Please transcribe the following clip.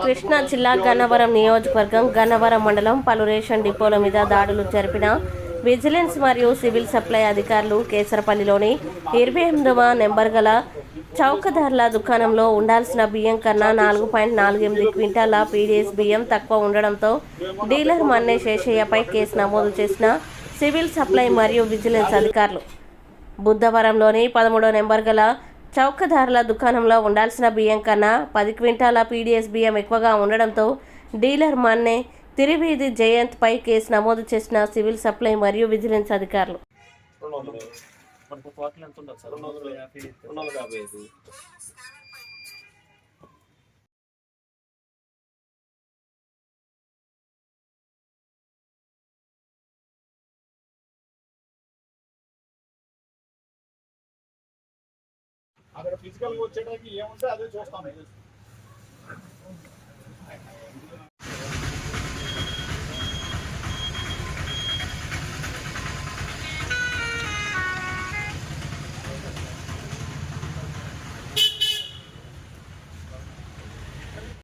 కృష్ణా జిల్లా గన్నవరం నియోజకవర్గం గన్నవరం మండలం పలు రేషన్ డిపోల మీద దాడులు జరిపిన విజిలెన్స్ మరియు సివిల్ సప్లై అధికారులు కేసరపల్లిలోని ఇరవై ఎనిమిదవ నెంబర్ గల చౌకధరల దుకాణంలో ఉండాల్సిన బియ్యం కన్నా నాలుగు పాయింట్ నాలుగు ఎనిమిది క్వింటాల పీడీఎస్ బియ్యం తక్కువ ఉండడంతో డీలర్ మన్నే శేషయ్యపై కేసు నమోదు చేసిన సివిల్ సప్లై మరియు విజిలెన్స్ అధికారులు. బుద్ధవరంలోని పదమూడో నెంబర్ గల చౌకదారుల దుకాణంలో ఉండాల్సిన బియ్యం కన్నా పది క్వింటాల పీడీఎస్ బియ్యం ఎక్కువగా ఉండడంతో డీలర్ మన్నే తిరివీధి జయంత్ పై కేసు నమోదు చేసిన సివిల్ సప్లై మరియు విజిలెన్స్ అధికారులు. మనకు ఎంత సార్ అక్కడ ఫిజికల్గా వచ్చేటానికి ఏముంటే అదే చూస్తాం.